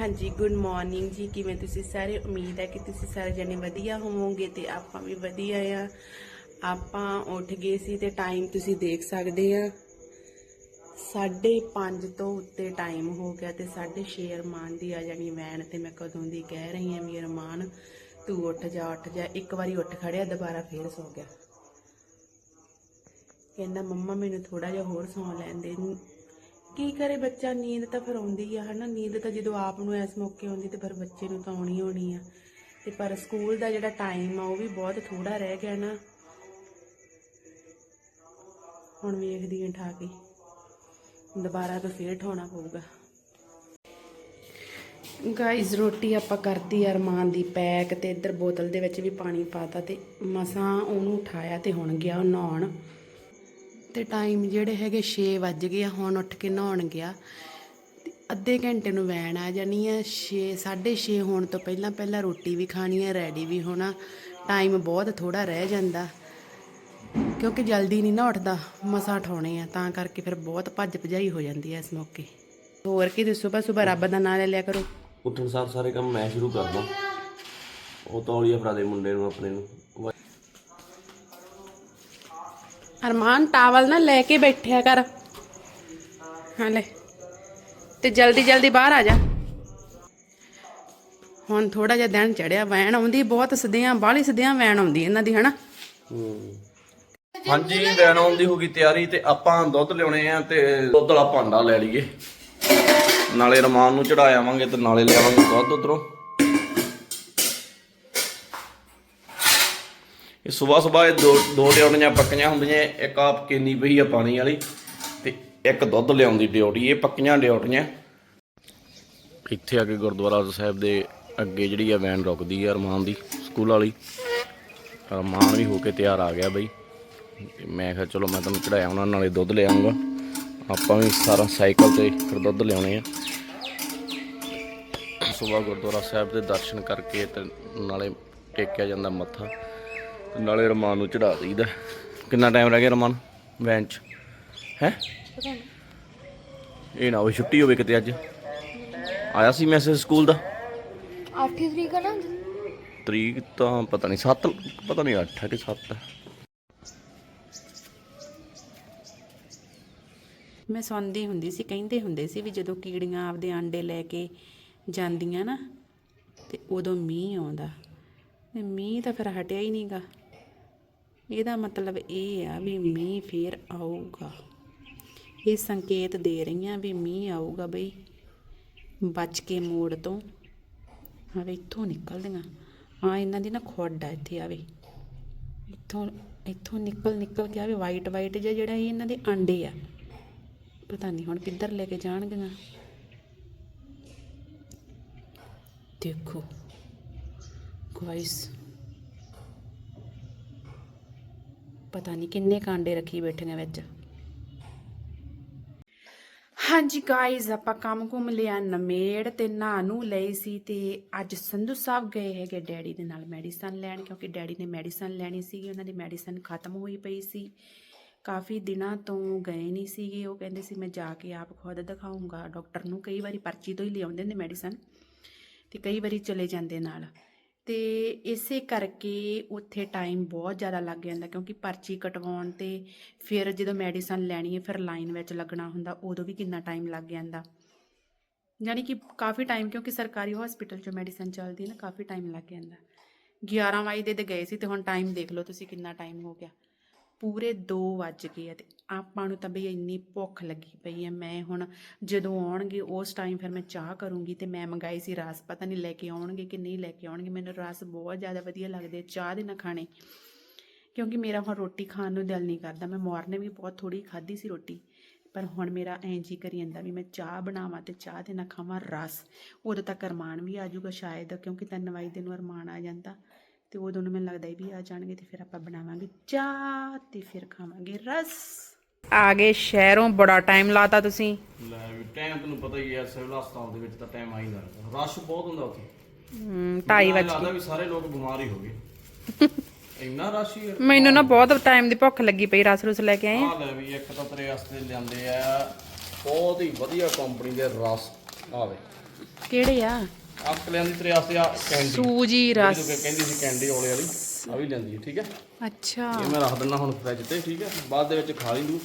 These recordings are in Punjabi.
ਹਾਂਜੀ ਗੁੱਡ ਮਾਰਨਿੰਗ ਜੀ। ਕਿਵੇਂ ਤੁਸੀਂ ਸਾਰੇ? ਉਮੀਦ ਹੈ ਕਿ ਤੁਸੀਂ ਸਾਰੇ ਜਣੇ ਵਧੀਆ ਹੋਵੋਗੇ ਤੇ ਆਪਾਂ ਵੀ ਵਧੀਆ ਆ। ਆਪਾਂ ਉੱਠ ਗਏ ਸੀ ਤੇ ਟਾਈਮ ਤੁਸੀਂ ਦੇਖ ਸਕਦੇ ਆ। 5:30 ਤੋਂ ਉੱਤੇ ਟਾਈਮ ਹੋ ਗਿਆ ਤੇ 6:30 ਅਰਮਾਨ ਦੀ ਆ ਜਾਣੀ ਵੈਨ ਤੇ ਮੈਂ ਕਦੋਂ ਦੀ ਕਹਿ ਰਹੀ ਆ ਵੀ ਅਰਮਾਨ, ਤੂੰ ਉੱਠ ਜਾ ਉੱਠ ਜਾ। ਇੱਕ ਵਾਰੀ ਉੱਠ ਖੜਿਆ, ਦੁਬਾਰਾ ਫੇਰ ਸੌ ਗਿਆ। ਕਹਿੰਦਾ, ਮੰਮਾ, ਮੈਨੂੰ ਥੋੜਾ ਜਿਹਾ ਹੋਰ ਸੌਂ ਲੈਣ ਦੇ। ਕੀ ਕਰੇ ਬੱਚਾ? ਨੀਂਦ ਤਾਂ ਫਿਰ ਆਉਂਦੀ ਆ, ਹਨਾ? ਨੀਂਦ ਤਾਂ ਜਦੋਂ ਆਪ ਨੂੰ ਇਸ ਮੌਕੇ ਆਉਂਦੀ ਤੇ ਫਿਰ ਬੱਚੇ ਨੂੰ ਤਾਂ ਆਉਣੀ ਹੋਣੀ ਆ। ਤੇ ਪਰ ਸਕੂਲ ਦਾ ਜਿਹੜਾ ਟਾਈਮ ਆ, ਉਹ ਵੀ ਬਹੁਤ ਥੋੜਾ ਰਹਿ ਗਿਆ ਨਾ। ਹੁਣ ਵੇਖਦੀ ਆਂ ਠਾ ਕੇ ਦੁਬਾਰਾ ਤਾਂ ਫੇਰ ਠਾਉਣਾ ਪਊਗਾ। ਗਾਇਜ਼ ਰੋਟੀ ਆਪਾਂ ਕਰਤੀ ਅਰਮਾਨ ਦੀ ਪੈਕ ਤੇ ਇੱਧਰ ਬੋਤਲ ਦੇ ਵਿੱਚ ਵੀ ਪਾਣੀ ਪਾਤਾ ਤੇ ਮਸਾਂ ਉਹਨੂੰ ਉਠਾਇਆ ਤੇ ਹੁਣ ਗਿਆ ਨਹਾਉਣ। ਤੇ ਟਾਈਮ ਜਿਹੜੇ ਹੈਗੇ 6 ਵੱਜ ਗਏ ਹੁਣ ਉੱਠ ਕੇ ਨਹਾਉਣ ਗਿਆ। ਅੱਧੇ ਘੰਟੇ ਨੂੰ ਵੈਨ ਆ ਜਾਣੀ ਆ 6 6:30 ਹੋਣ ਤੋਂ ਪਹਿਲਾਂ ਪਹਿਲਾਂ ਰੋਟੀ ਵੀ ਖਾਣੀ ਆ ਰੈਡੀ ਵੀ ਹੋਣਾ। ਟਾਈਮ ਬਹੁਤ ਥੋੜਾ ਰਹਿ ਜਾਂਦਾ। ਕਿਉਂਕਿ ਜਲਦੀ ਨਹੀਂ ਨਾ ਉੱਠਦਾ, ਮਸਾ ਠਾਉਣੇ ਆ, ਤਾਂ ਕਰਕੇ ਫਿਰ ਬਹੁਤ ਭੱਜ ਭਜਾਈ ਹੋ ਜਾਂਦੀ ਐ ਇਸ ਮੌਕੇ। ਹੋਰ ਕੀ ਤੇ ਸਵੇਰ ਸਵੇਰ ਰੱਬ ਦਾ ਨਾਮ ਲੈ ਲਿਆ ਕਰੋ। ਉੱਠਣ ਸਾਰ ਸਾਰੇ ਕੰਮ ਮੈਂ ਸ਼ੁਰੂ ਕਰਦਾ। ਉਹ ਤੌਲੀਆ ਫੜਾ ਦੇ ਮੁੰਡੇ ਨੂੰ, ਆਪਣੇ ਨੂੰ। ਅਰਮਾਨ, ਟਾਵਲ ਨਾ ਲੈ ਕੇ ਬੈਠਿਆ ਕਰ। ਹਾਂ, ਲੈ। ਤੇ ਜਲਦੀ ਜਲਦੀ ਬਾਹਰ ਆ ਜਾ। ਹੁਣ ਥੋੜਾ ਜਿਹਾ ਦਿਨ ਚੜਿਆ ਵੈਣ ਆਉਂਦੀ, ਬਹੁਤ ਸਦੀਆਂ, ਬਾਹਲੀ ਸਦਿਆਂ ਵੈਣ ਆਉਂਦੀ ਇਹਨਾਂ ਦੀ, ਹਨਾ? ਹਾਂਜੀ ਵੈਨ ਆਉਣ ਦੀ ਹੋ ਗਈ ਤਿਆਰੀ ਤੇ ਆਪਾਂ ਦੁੱਧ ਲਿਆਉਣੇ ਆ ਤੇ ਦੁੱਧ ਵਾਲਾ ਭਾਂਡਾ ਲੈ ਲਈਏ। ਨਾਲੇ ਰਮਾਨ ਨੂੰ ਚੜਾ ਆਵਾਂਗੇ ਤੇ ਨਾਲੇ ਲਿਆਵਾਂਗੇ ਦੁੱਧ ਉਧਰੋਂ। ਇਹ ਸਵੇਰ ਸਵੇਰ ਇਹ ਦੋ ਦੋ ਡਿਊਟੀਆਂ ਪੱਕੀਆਂ ਹੁੰਦੀਆਂ, ਇੱਕ ਆਪ ਕੇਨੀ ਪਈ ਆ ਪਾਣੀ ਵਾਲੀ ਤੇ ਇੱਕ ਦੁੱਧ ਲਿਆਉਂਦੀ ਡਿਊਟੀ ਇਹ ਪੱਕੀਆਂ ਡਿਊਟੀਆਂ ਇੱਥੇ ਆ ਕੇ ਗੁਰਦੁਆਰਾ ਸਾਹਿਬ ਦੇ ਅੱਗੇ ਜਿਹੜੀ ਆ ਵੈਨ ਰੁਕਦੀ ਆ ਅਰਮਾਨ ਦੀ, ਸਕੂਲ ਵਾਲੀ। ਅਰਮਾਨ ਵੀ ਹੋ ਕੇ ਤਿਆਰ ਆ ਗਿਆ ਬਈ। ਮੈਂ ਕਿਹਾ ਚਲੋ ਮੈਂ ਤੁਹਾਨੂੰ ਚੜਾਇਆ ਉਹਨਾਂ ਨਾਲੇ ਦੁੱਧ ਲੈ ਆਪਾਂ ਵੀ ਸਾਰਾ ਸਾਈਕਲ ਤੇ ਫਿਰ ਦੁੱਧ ਲਿਆਉਣੇ ਆ। ਸਵੇਰ ਗੁਰਦੁਆਰਾ ਸਾਹਿਬ ਦੇ ਦਰਸ਼ਨ ਕਰਕੇ ਤੇ ਨਾਲੇ ਟੇਕਿਆ ਜਾਂਦਾ ਮੱਥਾ। ਤੇ ਨਾਲੇ ਰਮਾਨ ਨੂੰ ਚੜਾ ਦਈਦਾ। ਕਿੰਨਾ ਟਾਈਮ ਰਹਿ ਗਿਆ ਰਮਾਨ ਵੈਨ 'ਚ? ਹੈ? ਇਹ ਨਾ ਹੋਵੇ ਛੁੱਟੀ ਹੋਵੇ ਕਿਤੇ ਅੱਜ। ਆਇਆ ਸੀ ਮੈਸੇਜ ਸਕੂਲ ਦਾ? 8 ਤਰੀਕ ਆ ਨਾ ਤਰੀਕ ਤਾਂ ਪਤਾ ਨਹੀਂ 7 ਪਤਾ ਨਹੀਂ 8 ਹੈ ਕਿ 7 ਹੈ। ਮੈਂ ਸੁਣਦੀ ਹੁੰਦੀ ਸੀ ਕਹਿੰਦੇ ਹੁੰਦੇ ਸੀ ਵੀ ਜਦੋਂ ਕੀੜੀਆਂ ਆਪਦੇ ਆਂਡੇ ਲੈ ਕੇ ਜਾਂਦੀਆਂ ਨਾ ਤੇ ਉਦੋਂ ਮੀਂਹ ਆਉਂਦਾ। ਤੇ ਮੀਂਹ ਤਾਂ ਫਿਰ ਹਟਿਆ ਹੀ ਨਹੀਂਗਾ ਇਹਦਾ ਮਤਲਬ ਇਹ ਆ ਵੀ ਮੀਂਹ ਫੇਰ ਆਊਗਾ। ਇਹ ਸੰਕੇਤ ਦੇ ਰਹੀਆਂ ਵੀ ਮੀਂਹ ਆਊਗਾ ਬਈ। ਬਚ ਕੇ ਮੋੜ ਤੋਂ ਆਵੇ, ਇੱਥੋਂ ਨਿਕਲਦੀਆਂ। ਆ ਇਹਨਾਂ ਦੀ ਨਾ ਖੁੱਡ ਆ ਇੱਥੇ ਆਵੇ। ਇੱਥੋਂ ਇੱਥੋਂ ਨਿਕਲ ਨਿਕਲ ਕੇ ਆਵੇ। ਵਾਈਟ ਵਾਈਟ ਜਿਹਾ ਜਿਹੜਾ ਇਹ ਇਹਨਾਂ ਦੇ ਆਂਡੇ ਆ। ਪਤਾ ਨਹੀਂ ਹੁਣ ਕਿੱਧਰ ਲੈ ਕੇ ਜਾਣਗੀਆਂ। ਦੇਖੋ। ਗਾਇਸ ਪਤਾ ਨਹੀਂ ਕਿੰਨੇ ਕਾਂਡੇ ਰੱਖੀ ਬੈਠੀਆਂ ਵਿੱਚ। ਹਾਂਜੀ ਗਾਇਜ਼ ਆਪਾਂ ਕੰਮ ਕੁਮ ਲਿਆ, ਨਮੇੜ ਤੇ ਨਹਾ ਨੂੰ ਲਈ ਸੀ ਤੇ ਅੱਜ ਸੰਧੂ ਸਾਹਿਬ ਗਏ ਹੈਗੇ ਡੈਡੀ ਦੇ ਨਾਲ ਮੈਡੀਸਨ ਲੈਣ, ਕਿਉਂਕਿ ਡੈਡੀ ਨੇ ਮੈਡੀਸਨ ਲੈਣੀ ਸੀਗੀ, ਉਹਨਾਂ ਦੀ ਮੈਡੀਸਨ ਖਤਮ ਹੋਈ ਪਈ ਸੀ। ਕਾਫੀ ਦਿਨਾਂ ਤੋਂ ਗਏ ਨਹੀਂ ਸੀਗੇ, ਉਹ ਕਹਿੰਦੇ ਸੀ ਮੈਂ ਜਾ ਕੇ ਆਪ ਖੁਦ ਦਿਖਾਉਂਗਾ ਡਾਕਟਰ ਨੂੰ ਕਈ ਵਾਰੀ ਪਰਚੀ ਤੋਂ ਹੀ ਲਿਆਉਂਦੇ ਨੇ ਮੈਡੀਸਨ ਤੇ ਕਈ ਵਾਰੀ ਚਲੇ ਜਾਂਦੇ ਨਾਲ। ਤੇ ਇਸੇ ਕਰਕੇ ਉੱਥੇ ਟਾਈਮ ਬਹੁਤ ਜ਼ਿਆਦਾ ਲੱਗ ਜਾਂਦਾ ਕਿਉਂਕਿ ਪਰਚੀ ਕਟਵਾਉਣ ਤੇ ਫਿਰ ਜਦੋਂ ਮੈਡੀਸਨ ਲੈਣੀ ਹੈ, ਫਿਰ ਲਾਈਨ ਵਿੱਚ ਲੱਗਣਾ ਹੁੰਦਾ, ਉਦੋਂ ਵੀ ਕਿੰਨਾ ਟਾਈਮ ਲੱਗ ਜਾਂਦਾ। ਯਾਨੀ ਕਿ ਕਾਫੀ ਟਾਈਮ ਕਿਉਂਕਿ ਸਰਕਾਰੀ ਹਸਪੀਟਲ 'ਚ ਮੈਡੀਸਨ ਚੱਲਦੀ ਹੈ ਨਾ, ਕਾਫੀ ਟਾਈਮ ਲੱਗ ਜਾਂਦਾ। 11 ਵਜੇ ਦੇ ਗਏ ਸੀ ਤੇ ਹੁਣ ਟਾਈਮ ਦੇਖ ਲਓ ਤੁਸੀਂ ਕਿੰਨਾ ਟਾਈਮ ਹੋ ਗਿਆ। ਪੂਰੇ 2 ਵੱਜ ਗਏ ਆ ਤੇ ਆਪਾਂ ਨੂੰ ਤਾਂ ਬਈ ਇੰਨੀ ਭੁੱਖ ਲੱਗੀ ਪਈ ਹੈ ਮੈਂ ਹੁਣ ਜਦੋਂ ਆਉਣਗੇ, ਉਸ ਟਾਈਮ ਫਿਰ ਮੈਂ ਚਾਹ ਕਰੂੰਗੀ ਤੇ ਮੈਂ ਮੰਗਾਈ ਸੀ ਰਸ। ਪਤਾ ਨਹੀਂ ਲੈ ਕੇ ਆਉਣਗੇ ਕਿ ਨਹੀਂ ਲੈ ਕੇ ਆਉਣਗੇ। ਮੈਨੂੰ ਰਸ ਬਹੁਤ ਜ਼ਿਆਦਾ ਵਧੀਆ ਲੱਗਦੇ ਚਾਹ ਦੇ ਨਾਲ ਖਾਣੇ। ਕਿਉਂਕਿ ਮੇਰਾ ਹੁਣ ਰੋਟੀ ਖਾਣ ਨੂੰ ਦਿਲ ਨਹੀਂ ਕਰਦਾ। ਮੈਂ ਮਾਰਨੇ ਵੀ ਬਹੁਤ ਥੋੜੀ ਖਾਧੀ ਸੀ ਰੋਟੀ, ਪਰ ਹੁਣ ਮੇਰਾ ਐਂ ਜੀ ਕਰੀ ਜਾਂਦਾ ਵੀ ਮੈਂ ਚਾਹ ਬਣਾਵਾਂ ਤੇ ਚਾਹ ਦੇ ਨਾਲ ਖਾਵਾਂ ਰਸ। ਉਦੋਂ ਤੱਕ ਅਰਮਾਨ ਵੀ ਆ ਜਾਊਗਾ ਸ਼ਾਇਦ, ਕਿਉਂਕਿ ਤਿੰਨ ਵਜੇ ਦੇ ਨੂੰ ਅਰਮਾਨ ਆ ਜਾਂਦਾ। ਤੇ ਉਦੋਂ ਨੂੰ ਮੈਨੂੰ ਲੱਗਦਾ ਹੈ ਵੀ ਆ ਜਾਣਗੇ ਤੇ ਫਿਰ ਆਪਾਂ ਬਣਾਵਾਂਗੇ ਚਾਹ ਤੇ ਫਿਰ ਖਾਵਾਂਗੇ ਰਸ। ਆ ਗਏ ਸ਼ਹਿਰੋਂ ਬੜਾ ਟਾਈਮ ਲਾਤਾ ਤੁਸੀਂ। ਲੈ ਵੀ ਟਾਈਮ ਤੈਨੂੰ ਪਤਾ ਹੀ ਹੈ ਸਿਵਲ ਹਸਪਤਾਲ ਦੇ ਵਿੱਚ ਤਾਂ ਟਾਈਮ ਆ ਹੀ ਜਾਂਦਾ। ਰਸ਼ ਬਹੁਤ ਹੁੰਦਾ ਉੱਥੇ। 2:30 ਵਜੇ ਲੱਗਦਾ ਵੀ ਸਾਰੇ ਲੋਕ ਬਿਮਾਰ ਹੀ ਹੋ ਗਏ। ਇੰਨਾ ਰਸ਼ ਹੀ ਮੈਨੂੰ ਨਾ ਬਹੁਤ ਟਾਈਮ ਦੀ ਭੁੱਖ ਲੱਗੀ ਪਈ ਰਸ ਰੁਸ ਲੈ ਕੇ ਆਏ ਆ ਲੈ ਵੀ ਇੱਕ ਤਾਂ ਤੇਰੇ ਵਾਸਤੇ ਲਿਆਂਦੇ ਆ ਬਹੁਤ ਹੀ ਵਧੀਆ ਕੰਪਨੀ ਦੇ ਰਸ। ਆਵੇ ਕਿਹੜੇ ਆ? ਆਪ ਲਿਆਂਦੀ ਤੇਰੇ ਵਾਸਤੇ ਆ ਕੈਂਡੀ। ਸੂਜੀ ਰਸ। ਕਹਿੰਦੀ ਸੀ ਕੈਂਡੀ ਔਲੇ ਵਾਲੀ ਆ ਵੀ ਲੈਂਦੀ ਹੈ ਠੀਕ ਹੈ? ਅੱਛਾ। ਇਹ ਮੈਂ ਰੱਖ ਦਿੰਦਾ ਹੁਣ ਫ੍ਰਿਜ ਤੇ ਠੀਕ ਹੈ? ਬਾਅਦ ਦੇ ਵਿੱਚ ਖਾ ਲਈ ਤੂੰ।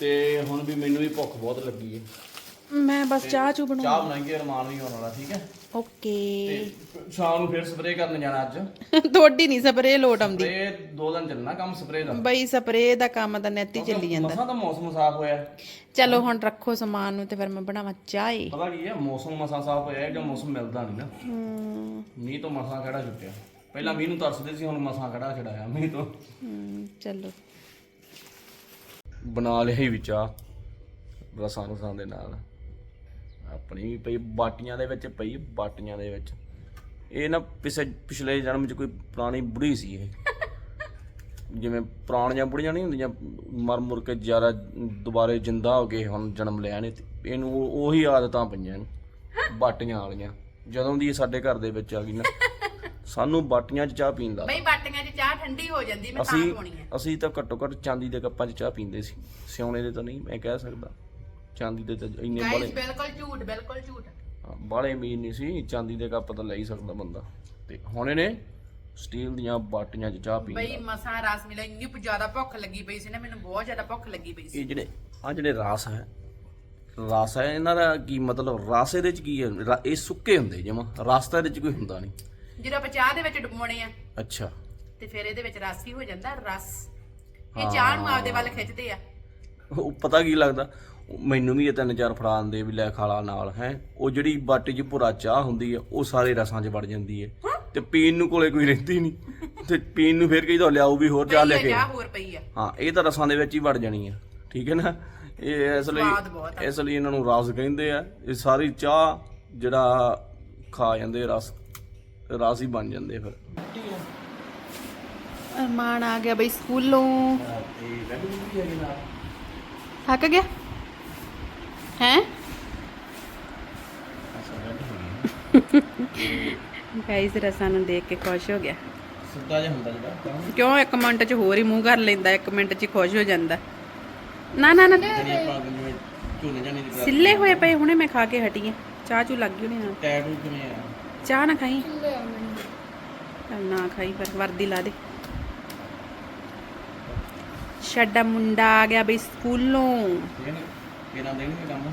ਤੇ ਹੁਣ ਵੀ ਮੈਨੂੰ ਵੀ ਭੁੱਖ ਬਹੁਤ ਲੱਗੀ ਹੈ। ਮੈਂ ਬਸ ਚਾਹ ਚੂ ਬਣਾ ਚਾਹ ਬਣਾਈਏ ਅਰਮਾਨ ਵੀ ਹੋਣ ਵਾਲਾ ਠੀਕ ਹੈ? ਓਕੇ। ਤੇ ਸ਼ਾਮ ਨੂੰ ਫਿਰ ਸਪਰੇਅ ਕਰਨ ਜਾਣਾ ਅੱਜ? ਤੁਹਾਡੀ ਨਹੀਂ ਸਪਰੇ ਲੋਟ ਆਉਂਦੀ। ਸਪਰੇਅ ਦੋ ਦਿਨ ਚੱਲਣਾ ਕੰਮ ਸਪਰੇਅ ਦਾ? ਬਈ ਸਪਰੇ ਦਾ ਕੰਮ ਤਾਂ ਨੈਤੀ ਚੱਲੀ ਜਾਂਦਾ। ਮਸਾਂ ਤਾਂ ਮੌਸਮ ਸਾਫ਼ ਹੋਇਆ। ਚਲੋ ਹੁਣ ਰੱਖੋ ਸਮਾਨ ਨੂੰ ਤੇ ਫਿਰ ਮੈਂ ਬਣਾਵਾਂ ਚਾਹ ਪਤਾ ਕੀ ਹੈ ਮੌਸਮ ਮਸਾਂ ਸਾਫ਼ ਹੋਇਆ ਜਿਹੜਾ ਮੌਸਮ ਮਿਲਦਾ ਨਹੀਂ ਨਾ। ਹੂੰ। ਮੀਂਹ ਤੋਂ ਮਸਾਂ ਖੜਾ ਛੁੱਟਿਆ? ਪਹਿਲਾਂ ਮੀਂਹ ਨੂੰ ਤਰਸਦੇ ਸੀ ਹੁਣ ਮਸਾਂ ਖੜਾ ਛੜਾਇਆ ਮੀਂਹ ਤੋਂ? ਹੂੰ ਚਲੋ। ਬਣਾ ਲਿਆ ਹੀ ਵਿਚਾ ਰਸਾਂ ਰਸਾਂ ਦੇ ਨਾਲ। ਆਪਣੀ ਵੀ ਪਈ ਬਾਟੀਆਂ ਦੇ ਵਿੱਚ ਪਈ ਬਾਟੀਆਂ ਦੇ ਵਿੱਚ। ਇਹ ਨਾ ਪਿਛੇ ਪਿਛਲੇ ਜਨਮ 'ਚ ਕੋਈ ਪੁਰਾਣੀ ਬੁੜੀ ਸੀ ਇਹ। ਜਿਵੇਂ ਪੁਰਾਣੀਆਂ ਬੁੜੀਆਂ ਨਹੀਂ ਹੁੰਦੀਆਂ ਮਰ ਮੁਰ ਕੇ ਜ਼ਿਆਦਾ ਦੁਬਾਰੇ ਜਿੰਦਾ ਹੋ ਕੇ ਹੁਣ ਜਨਮ ਲਿਆ ਨੇ ਤੇ ਇਹਨੂੰ ਉਹ- ਆਦਤਾਂ ਪਈਆਂ ਨੇ ਬਾਟੀਆਂ ਵਾਲੀਆਂ। ਜਦੋਂ ਦੀ ਇਹ ਸਾਡੇ ਘਰ ਦੇ ਵਿੱਚ ਆ ਗਈ ਨਾ ਸਾਨੂੰ ਬਾਟੀਆਂ 'ਚ ਚਾਹ ਪੀਣ ਦਾ ਬਈ ਬਾਟੀਆਂ 'ਚ ਚਾਹ ਠੰਡੀ ਹੋ ਜਾਂਦੀ ਮੈਂ ਅਸੀਂ ਅਸੀਂ ਤਾਂ ਘੱਟੋ ਘੱਟ ਚਾਂਦੀ ਦੇ ਕੱਪਾਂ 'ਚ ਚਾਹ ਪੀਂਦੇ ਸੀ ਸਿਉਣੇ ਦੇ ਤਾਂ ਨਹੀਂ ਮੈਂ ਕਹਿ ਸਕਦਾ। ਚਾਂਦੀ ਦੇ ਤਾਂ ਇੰਨੇ ਬਾਲੇ ਬਿਲਕੁਲ ਝੂਠ ਬਿਲਕੁਲ ਝੂਠ। ਬਾਲੇ ਅਮੀਰ ਨਹੀਂ ਸੀ ਚਾਂਦੀ ਦੇ ਕੱਪ ਤਾਂ ਲੈ ਹੀ ਸਕਦਾ ਬੰਦਾ। ਤੇ ਹੁਣ ਇਹਨੇ ਸਟੀਲ ਦੀਆਂ ਬਾਟੀਆਂ 'ਚ ਚਾਹ ਪੀਂਦਾ ਬਈ ਮਸਾਂ ਰਸ ਮਿਲਿਆ ਇੰਨੀ ਕੁ ਜ਼ਿਆਦਾ ਭੁੱਖ ਲੱਗੀ ਪਈ ਸੀ ਨਾ ਮੈਨੂੰ ਬਹੁਤ ਜ਼ਿਆਦਾ ਭੁੱਖ ਲੱਗੀ ਪਈ ਸੀ। ਇਹ ਜਿਹੜੇ ਆ ਜਿਹੜੇ ਰਸ ਹੈ ਰਸ ਹੈ ਇਹਨਾਂ ਦਾ ਕੀ ਮਤਲਬ? ਰਸ ਇਹਦੇ 'ਚ ਕੀ ਹੈ? ਰ- ਇਹ ਸੁੱਕੇ ਹੁੰਦੇ ਜਮਾ ਰਸ ਤਾਂ ਇਹਦੇ 'ਚ ਕੋਈ ਹੁੰਦਾ ਨਹੀਂ। ਜਦੋਂ ਆਪਾਂ ਚਾਹ ਦੇ ਵਿੱਚ ਡੁਬੋਣੇ ਆ ਅੱਛਾ। ਤੇ ਫਿਰ ਇਹਦੇ ਵਿੱਚ ਰਸ ਹੋ ਜਾਂਦਾ ਰਸ। ਇਹ ਚਾਹ ਨੂੰ ਆਪਦੇ ਵੱਲ ਖਿੱਚਦੇ ਆ। ਉਹ ਪਤਾ ਕੀ ਲੱਗਦਾ? ਮੈਨੂੰ ਵੀ ਇਹ ਤਿੰਨ ਚਾਰ ਫੜਾਨ ਦੇ ਵੀ ਲੈ ਖਾਲਾ ਨਾਲ ਹੈ। ਉਹ ਜਿਹੜੀ ਬਾਟੀ 'ਚ ਭੁਰਾ ਚਾਹ ਹੁੰਦੀ ਹੈ ਉਹ ਸਾਰੇ ਰਸਾਂ 'ਚ ਵੜ ਜਾਂਦੀ ਹੈ। ਤੇ ਪੀਣ ਨੂੰ ਕੋਲੇ ਕੋਈ ਰਹਿੰਦੀ ਨਹੀਂ ਤੇ ਪੀਣ ਨੂੰ ਫਿਰ ਕਹੀਦਾ ਲਿਆਓ ਵੀ ਹੋਰ ਚਾਹ ਲੈ ਕੇ। ਚਾਹ ਹੋਰ ਪਈ ਆ। ਹਾਂ ਇਹ ਤਾਂ ਰਸਾਂ ਦੇ ਵਿੱਚ ਹੀ ਵੜ ਜਾਣੀ ਆ। ਠੀਕ ਹੈ ਨਾ? ਇਹ ਇਸ ਲਈ ਇਸ ਲਈ ਇਹਨਾਂ ਨੂੰ ਰਸ ਕਹਿੰਦੇ ਆ। ਇਹ ਸਾਰੀ ਚਾਹ ਜਿਹੜਾ ਖਾ ਜਾਂਦੇ ਰਸ ਰਸ ਹੀ ਬਣ ਜਾਂਦੇ ਫਿਰ। ਅਰਮਾਨ ਆ ਗਿਆ ਬਈ ਸਕੂਲੋਂ। ਥੱਕ ਗਿਆ? ਹੈ? ਗਾਇਸ ਰਸਾਂ ਨੂੰ ਦੇਖ ਕੇ ਖੁਸ਼ ਹੋ ਗਿਆ। ਸਿੱਧਾ ਜਿਹਾ ਹੁੰਦਾ ਜਿਹੜਾ ਕਿਉਂ? ਇੱਕ ਮਿੰਟ 'ਚ ਹੋਰ ਹੀ ਮੂੰਹ ਕਰ ਲੈਂਦਾ ਇੱਕ ਮਿੰਟ 'ਚ ਹੀ ਖੁਸ਼ ਹੋ ਜਾਂਦਾ। ਨਾ ਨਾ ਨਾ। ਸਿੱਲੇ ਹੋਏ ਪਏ ਹੁਣੇ ਮੈਂ ਖਾ ਕੇ ਹਟੀ ਆ। ਚਾਹ ਚੂ ਲੱਗ ਗਈ ਹੋਣੀ ਨਾਲ? ਟੈਟੂ ਕਿਵੇਂ ਆ? ਚਾਹ ਨਾ ਖਾਈ। ਨਾ ਖਾਈ ਫਿਰ ਵਰਦੀ ਲਾ ਦੇ। ਛੱਡਾ ਮੁੰਡਾ ਆ ਗਿਆ ਬਈ ਸਕੂਲੋਂ। ਕਿਹਨਾਂ ਦੇਣਗੇ ਕੰਮ।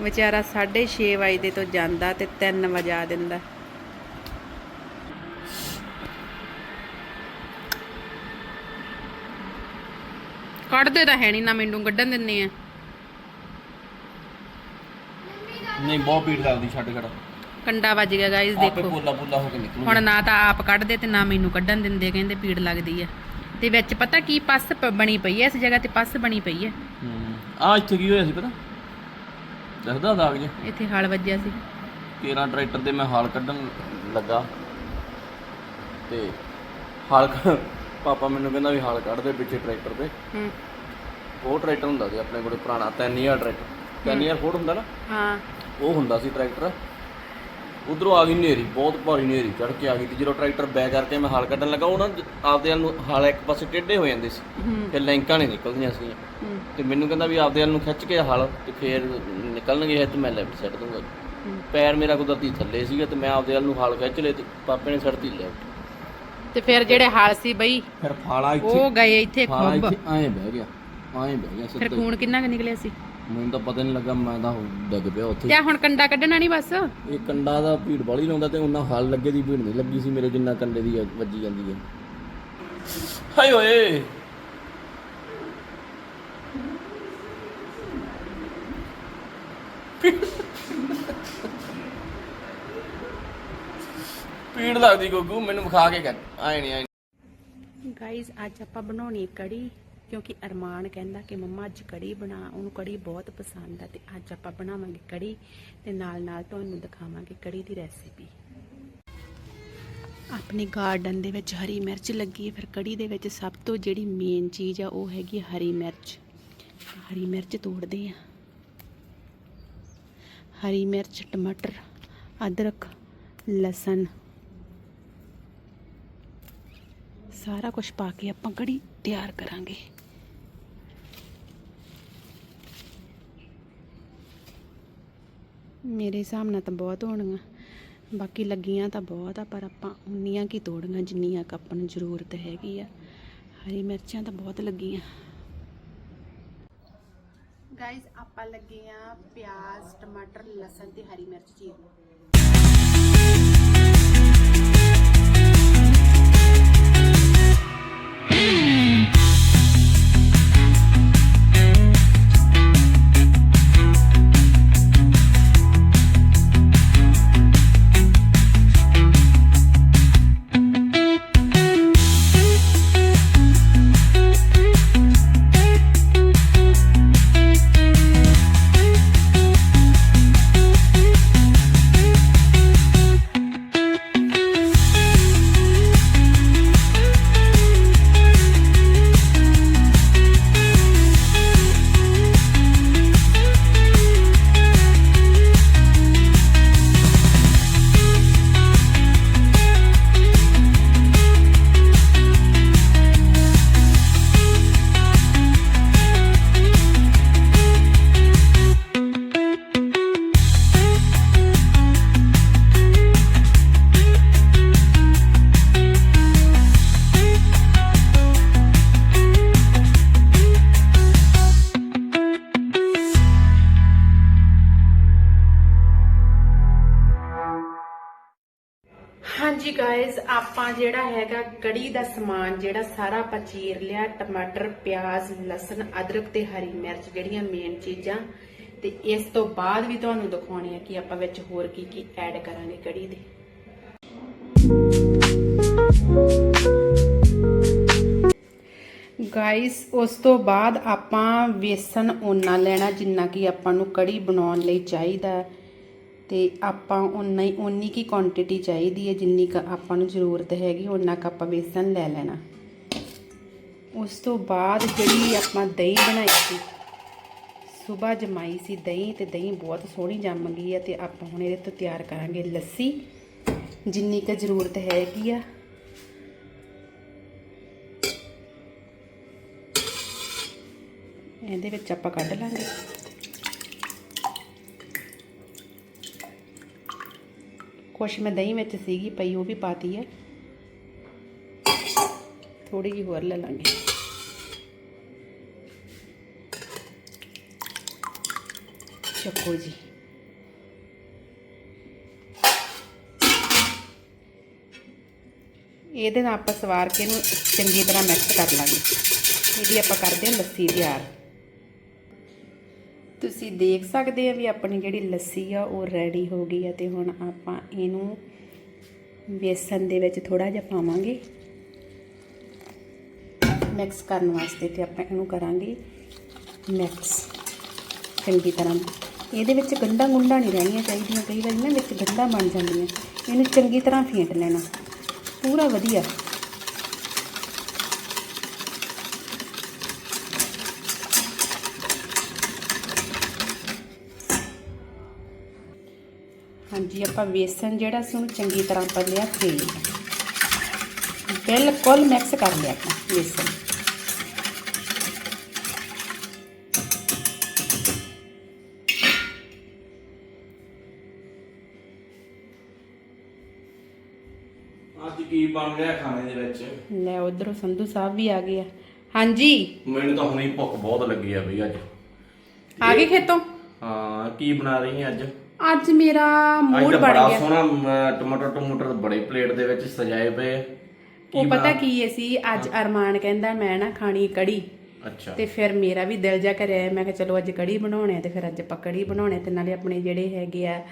ਵਿਚਾਰਾ 6:30 ਵਜੇ ਤੋਂ ਜਾਂਦਾ ਤੇ 3 ਵਜਾ ਦਿੰਦਾ ਕੱਢਦੇ ਤਾਂ ਹੈ ਨਹੀਂ ਨਾ ਮੈਨੂੰ ਕੱਢਣ ਦਿੰਨੇ ਆ। ਨਹੀਂ ਬਹੁਤ ਭੀੜ ਲੱਗਦੀ ਛੱਡ ਛੱਡ ਕੰਡਾ ਵੱਜ ਗਿਆ ਗਾਇਸ ਆਪੇ ਦੇਖੋ। ਪੋਲਾ ਪੋਲਾ ਹੋ ਕੇ ਨਿਕਲੂ ਹੁਣ ਨਾ ਤਾਂ ਆਪ ਕੱਢਦੇ ਤੇ ਨਾ ਮੈਨੂੰ ਕੱਢਣ ਦਿੰਦੇ ਕਹਿੰਦੇ ਪੀੜ ਲੱਗਦੀ ਆ। ਤੇ ਵਿੱਚ ਪਤਾ ਕੀ ਪੱਸ ਪ- ਬਣੀ ਪਈ ਐ ਇਸ ਜਗ੍ਹਾ ਤੇ ਪੱਸ ਬਣੀ ਪਈ ਐ ਆ ਇੱਥੇ ਕੀ ਹੋਇਆ ਸੀ ਪਤਾ? ਦੱਸਦਾ ਦਾਗ ਜੇ ਇੱਥੇ ਹਲ ਵੱਜਿਆ ਸੀ। 13 ਟਰੈਕਟਰ ਦੇ ਮੈਂ ਹਾਲ ਕੱਢਣ ਲੱਗਾ। ਤੇ ਹਾਲ ਕ- ਪਾਪਾ ਮੈਨੂੰ ਕਹਿੰਦਾ ਵੀ ਹਾਲ ਕੱਢ ਦੇ ਪਿੱਛੇ ਟਰੈਕਟਰ ਤੇ। ਹੂੰ। ਉਹ ਟਰੈਕਟਰ ਹੁੰਦਾ ਸੀ ਆਪਣੇ ਕੋਲੇ ਪੁਰਾਣਾ 3000 ਟਰੈਕਟਰ। 3000 ਫੁੱਟ ਹੁੰਦਾ ਨਾ? ਹਾਂ। ਉਹ ਹੁੰਦਾ ਸੀ ਟਰੈਕਟਰ। ਉਧਰੋਂ ਆ ਗਈ ਨੇਰੀ ਬਹੁਤ ਭਾਰੀ ਨੇਰੀ ਚੜ ਕੇ ਆ ਗਈ ਤੇ ਜਦੋਂ ਟਰੈਕਟਰ ਬੈਕ ਕਰਕੇ ਮੈਂ ਹਾਲ ਕੱਢਣ ਲੱਗਾ ਉਹ ਨਾ ਆਪਦੇ ਵੱਲ ਨੂੰ ਹਾਲ ਇੱਕ ਪਾਸੇ ਟੇਢੇ ਹੋ ਜਾਂਦੇ ਸੀ। ਫਿਰ ਲੈਂਕਾਂ ਨਹੀਂ ਨਿਕਲਦੀਆਂ ਸੀ ਤੇ ਮੈਨੂੰ ਕਹਿੰਦਾ ਵੀ ਆਪਦੇ ਵੱਲ ਨੂੰ ਖਿੱਚ ਕੇ ਹਲ ਤੇ ਫੇਰ ਨਿਕਲਣਗੇ ਇਹ ਤੇ ਮੈਂ ਲੈਫਟ ਸੈੱਟ ਦੂੰਗਾ ਪੈਰ ਮੇਰਾ ਕੁਦਰਤੀ ਥੱਲੇ ਸੀਗਾ ਤੇ ਮੈਂ ਆਪਦੇ ਵੱਲ ਨੂੰ ਹਲ ਖਿੱਚ ਲਏ ਤੇ ਪਾਪੇ ਨੇ ਸੜਤੀ ਲੈਫਟ। ਤੇ ਫਿਰ ਜਿਹੜੇ ਹਲ ਸੀ ਬਈ ਫਿਰ ਫਾਲਾ ਉਹ ਗਏ ਇੱਥੇ ਖੁੱਬ। ਇੱਥੇ ਐਂ ਬਹਿ ਗਿਆ ਐਂ ਬਹਿ ਗਿਆ ਫਿਰ। ਖੂਨ ਕਿੰਨਾ ਕੁ ਨਿਕਲਿਆ ਸੀ? ਮੈਨੂੰ ਤਾਂ ਪਤਾ ਨਹੀਂ ਲੱਗਾ ਮੈਂ ਤਾਂ ਡਿੱਗ ਪਿਆ ਉੱਥੇ। ਕਿਆ ਹੁਣ ਕੰਡਾ ਕੱਢਣਾ ਨਹੀਂ ਬਸ? ਇਹ ਕੰਡਾ ਦਾ ਭੀੜ ਵਾਲੀ ਲਾਉਂਦਾ ਤੇ ਉਹਨਾਂ ਹਲ ਲੱਗੇ ਦੀ ਭੀੜ ਨਹੀਂ ਲੱਗੀ ਸੀ ਮੇਰੇ ਜਿੰਨਾ ਕੰਡੇ ਦੀ ਵੱਜੀ ਜਾਂਦੀ ਹੈ। ਹਾਏ ਓਏ। ਪੀੜ ਲੱਗਦੀ ਗੋਗੂ ਮੈਨੂੰ ਵਿਖਾ ਕੇ ਕਰ ਆਏ ਨਹੀਂ ਆਏ ਗਾਇਜ਼ ਅੱਜ ਆਪਾਂ ਬਣਾਉਣੀ ਕੜੀ। ਕਿਉਂਕਿ ਅਰਮਾਨ ਕਹਿੰਦਾ ਕਿ ਮੰਮਾ ਅੱਜ ਕੜੀ ਬਣਾ, ਉਹਨੂੰ ਕੜੀ ਬਹੁਤ ਪਸੰਦ ਆ ਤੇ ਅੱਜ ਆਪਾਂ ਬਣਾਵਾਂਗੇ ਕੜੀ ਤੇ ਨਾਲ ਨਾਲ ਤੁਹਾਨੂੰ ਦਿਖਾਵਾਂਗੇ ਕੜੀ ਦੀ ਰੈਸਿਪੀ ਆਪਣੇ ਗਾਰਡਨ ਦੇ ਵਿੱਚ ਹਰੀ ਮਿਰਚ ਲੱਗੀ ਹੈ ਫਿਰ ਕੜੀ ਦੇ ਵਿੱਚ ਸਭ ਤੋਂ ਜਿਹੜੀ ਮੇਨ ਚੀਜ਼ ਆ ਉਹ ਹੈਗੀ ਹਰੀ ਮਿਰਚ। ਹਰੀ ਮਿਰਚ ਤੋੜਦੇ ਆ। ਹਰੀ ਮਿਰਚ, ਟਮਾਟਰ, ਅਦਰਕ, ਲਸਣ, ਸਾਰਾ ਕੁਝ ਪਾ ਕੇ ਆਪਾਂ ਕੜੀ ਤਿਆਰ ਕਰਾਂਗੇ। ਮੇਰੇ ਹਿਸਾਬ ਨਾਲ ਤਾਂ ਬਹੁਤ ਹੋਣਗੀਆਂ। ਬਾਕੀ ਲੱਗੀਆਂ ਤਾਂ ਬਹੁਤ ਆ, ਪਰ ਆਪਾਂ ਉਨੀਆਂ ਕੀ ਤੋੜੀਆਂ, ਜਿੰਨੀਆਂ ਕੁ ਆਪਾਂ ਨੂੰ ਜ਼ਰੂਰਤ ਹੈਗੀ ਆ। ਹਰੀ ਮਿਰਚਾਂ ਤਾਂ ਬਹੁਤ ਲੱਗੀਆਂ। ਗਾਇਸ ਆਪਾਂ ਲੱਗੇ ਆ ਪਿਆਜ਼, ਟਮਾਟਰ, ਲਸਣ ਤੇ ਹਰੀ ਮਿਰਚ ਚੀਰਨ ਹਾਂਜੀ ਗਾਇਜ਼ ਆਪਾਂ ਜਿਹੜਾ ਹੈਗਾ ਕੜੀ ਦਾ ਸਮਾਨ ਜਿਹੜਾ ਸਾਰਾ ਆਪਾਂ ਚੀਰ ਲਿਆ, ਟਮਾਟਰ, ਪਿਆਜ਼, ਲਸਣ, ਅਦਰਕ ਤੇ ਹਰੀ ਮਿਰਚ ਜਿਹੜੀਆਂ ਮੇਨ ਚੀਜ਼ਾਂ ਤੇ ਇਸ ਤੋਂ ਬਾਅਦ ਵੀ ਤੁਹਾਨੂੰ ਦਿਖਾਉਣੀ ਆ ਕਿ ਆਪਾਂ ਵਿੱਚ ਹੋਰ ਕੀ ਕੀ ਐਡ ਕਰਾਂਗੇ ਕੜੀ ਦੇ ਗਾਇਸ ਉਸ ਤੋਂ ਬਾਅਦ ਆਪਾਂ ਵੇਸਣ ਓਨਾ ਲੈਣਾ ਜਿੰਨਾ ਕਿ ਆਪਾਂ ਨੂੰ ਕੜੀ ਬਣਾਉਣ ਲਈ ਚਾਹੀਦਾ ਹੈ। ਅਤੇ ਆਪਾਂ ਉਨਾ ਹੀ ਉਨੀ ਕੁ ਕੁਆਂਟਿਟੀ ਚਾਹੀਦੀ ਹੈ ਜਿੰਨੀ ਕੁ ਆਪਾਂ ਨੂੰ ਜ਼ਰੂਰਤ ਹੈਗੀ ਉਨਾ ਕੁ ਆਪਾਂ ਵੇਸਣ ਲੈ ਲੈਣਾ। ਉਸ ਤੋਂ ਬਾਅਦ ਜਿਹੜੀ ਆਪਾਂ ਦਹੀਂ ਬਣਾਈ ਸੀ ਸਵੇਰ ਜਮਾਈ ਸੀ ਦਹੀਂ ਤੇ ਦਹੀਂ ਬਹੁਤ ਸੋਹਣੀ ਜੰਮ ਗਈ ਹੈ ਤੇ ਆਪਾਂ ਹੁਣ ਇਹਦੇ ਤੋਂ ਤਿਆਰ ਕਰਾਂਗੇ ਲੱਸੀ, ਜਿੰਨੀ ਕੁ ਜ਼ਰੂਰਤ ਹੈਗੀ ਆ। ਇਹਦੇ ਵਿੱਚ ਆਪਾਂ ਕੱਢ ਲਾਂਗੇ। ਕੁਛ ਮੈਂ ਦਹੀਂ ਵਿੱਚ ਸੀਗੀ ਪਈ, ਉਹ ਵੀ ਪਾਤੀ ਹੈ ਥੋੜੀ ਜਿਹੀ ਹੋਰ ਲੈ ਲਾਂਗੇ। ਚੱਕੋ ਜੀ। ਇਹਦੇ ਨਾਲ ਆਪਾਂ ਸਵਾਰ ਕੇ ਇਹਨੂੰ ਚੰਗੀ ਤਰ੍ਹਾਂ ਮਿਕਸ ਕਰ ਲਾਂਗੇ। ਇਹਦੀ ਆਪਾਂ ਕਰਦੇ ਹਾਂ ਲੱਸੀ ਤਿਆਰ। ਤੁਸੀਂ ਦੇਖ ਸਕਦੇ ਆ ਵੀ ਆਪਣੀ ਜਿਹੜੀ ਲੱਸੀ ਆ, ਉਹ ਰੈਡੀ ਹੋ ਗਈ ਆ ਤੇ ਹੁਣ ਆਪਾਂ ਇਹਨੂੰ ਬੇਸਨ ਦੇ ਵਿੱਚ ਥੋੜਾ ਜਿਹਾ ਪਾਵਾਂਗੇ। ਮਿਕਸ ਕਰਨ ਵਾਸਤੇ ਤੇ ਆਪਾਂ ਇਹਨੂੰ ਕਰਾਂਗੇ ਮਿਕਸ ਚੰਗੀ ਤਰ੍ਹਾਂ। ਇਹਦੇ ਵਿੱਚ ਗੰਢਾਂ ਗੁੰਡਾ ਨਹੀਂ ਰਹਿਣੀਆਂ ਚਾਹੀਦੀਆਂ, ਕਈ ਵਾਰੀ ਨਾ ਵਿੱਚ ਗੰਢਾਂ ਬਣ ਜਾਂਦੀਆਂ। ਇਹਨੂੰ ਚੰਗੀ ਤਰ੍ਹਾਂ ਫੇਂਟ ਲੈਣਾ। ਪੂਰਾ ਵਧੀਆ। ਹਾਂਜੀ ਆਪਾਂ ਵੇਸਣ ਜਿਹੜਾ ਸੀ ਉਹਨੂੰ ਚੰਗੀ ਤਰ੍ਹਾਂ ਆਪਾਂ ਲਿਆ ਬਿਲਕੁਲ ਮਿਕਸ ਕਰ ਲਿਆ ਆਪਾਂ ਵੇਸਣ। ਅੱਜ ਕੀ ਬਣ ਰਿਹਾ ਖਾਣੇ ਦੇ ਵਿੱਚ? ਲੈ ਉਧਰੋਂ ਸੰਧੂ ਸਾਹਿਬ ਵੀ ਆ ਗਏ ਆ। ਹਾਂਜੀ। ਮੈਨੂੰ ਤਾਂ ਹੁਣੇ ਹੀ ਭੁੱਖ ਬਹੁਤ ਲੱਗੀ ਆ ਬਈ ਅੱਜ। ਆ ਗਏ ਖੇਤੋਂ? ਹਾਂ ਕੀ ਬਣਾ ਰਹੀ ਹੈ ਅੱਜ? ਅੱਜ ਮੇਰਾ ਅੱਜ ਮੂਡ ਤਾਂ ਬਣ ਬੜਾ ਗਿਆ। ਸੋਹਣਾ ਅਮ, ਟਮਾਟਰ ਟਮਾਟਰ ਬੜੇ ਪਲੇਟ ਦੇ ਵਿੱਚ ਸਜਾਏ ਪਏ। ਉਹ ਪਤਾ ਕੀ ਹੈ ਸੀ ਅੱਜ ਅਰਮਾਨ ਕਹਿੰਦਾ ਮੈਂ ਨਾ ਖਾਣੀ ਕੜੀ। ਅੱਛਾ। ਤੇ ਫਿਰ ਮੇਰਾ ਵੀ ਦਿਲ ਜਾ ਕਰਿਆ। ਮੈਂ ਕਿਹਾ ਚਲੋ ਅੱਜ ਕੜੀ ਬਣਾਉਣੇ ਆ ਤੇ ਫਿਰ ਅੱਜ ਆਪਾਂ ਕੜੀ ਬਣਾਉਣੇ ਤੇ ਨਾਲੇ ਆਪਣੇ ਜਿਹੜੇ ਹੈਗੇ ਆ